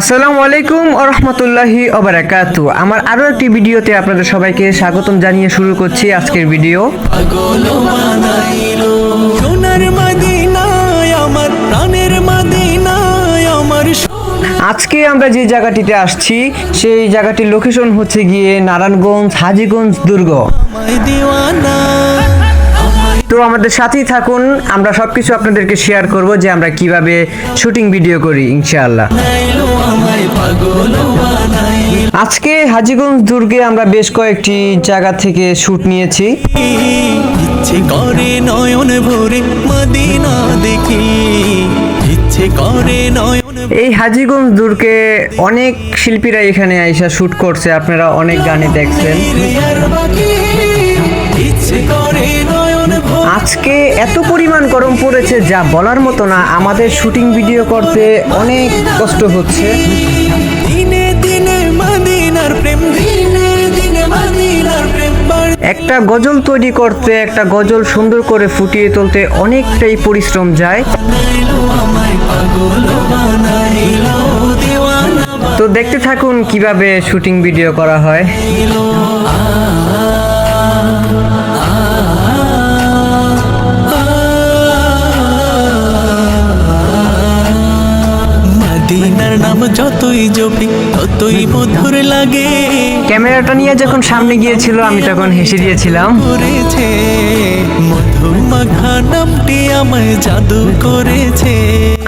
আসসালামু আলাইকুম রহমতুল্লাহি ওবারাকাতু আমার আরও একটি ভিডিওতে আপনাদের সবাইকে স্বাগতম জানিয়ে শুরু করছি আজকের ভিডিও। আজকে আমরা যে জায়গাটিতে আসছি সেই জায়গাটির লোকেশন হচ্ছে গিয়ে নারায়ণগঞ্জ হাজিগঞ্জ দুর্গ। তো আমাদের সাথেই থাকুন আমরা সবকিছু আপনাদেরকে শেয়ার করব যে আমরা কীভাবে শুটিং ভিডিও করি ইনশাআল্লাহ। আজকে হাজিগঞ্জ দুর্গে আমরা বেশ কয়েকটি জায়গা থেকে শুট নিয়েছি। ইচ্ছে করে নয়ন ভরে মদিনা দেখি। ইচ্ছে করে নয়ন এই হাজিগঞ্জ দুর্গে অনেক শিল্পীরা এখানে আইসা শুট করছে আপনারা অনেক গানে দেখছেন। আজকে এত পরিমাণ গরম পড়েছে যা বলার মতো না আমাদের শুটিং ভিডিও করতে অনেক কষ্ট হচ্ছে। দিনে দিনে মদিনার প্রেম দিনে দিনে মদিনার প্রেম একটা গজল তৈরি করতে একটা গজল সুন্দর করে ফুটিয়ে তুলতে অনেকটাই পরিশ্রম যায়। তো দেখতে থাকুন কীভাবে শুটিং ভিডিও করা হয়। মদিনার নাম যতই জপি ততই মধুর লাগে। ক্যামেরাটা নিয়ে যখন সামনে গিয়েছিল আমি তখন হেসে দিয়েছিলাম। করেছে মধুমাখা নামটি আমায় জাদু করেছে।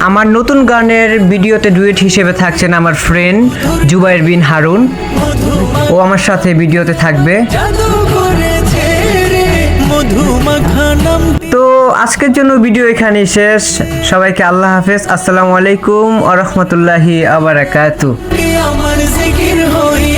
আমার নতুন গানের ভিডিওতে ডুয়েট হিসেবে থাকছেন আমার ফ্রেন্ড জুবাইর বিন হারুন। ও আমার সাথে ভিডিওতে থাকবে। আজকের জন্য ভিডিও এখানে শেষ। সবাইকে আল্লাহ হাফেজ। আসসালামু আলাইকুম আ রহমতুল্লাহি হয়ে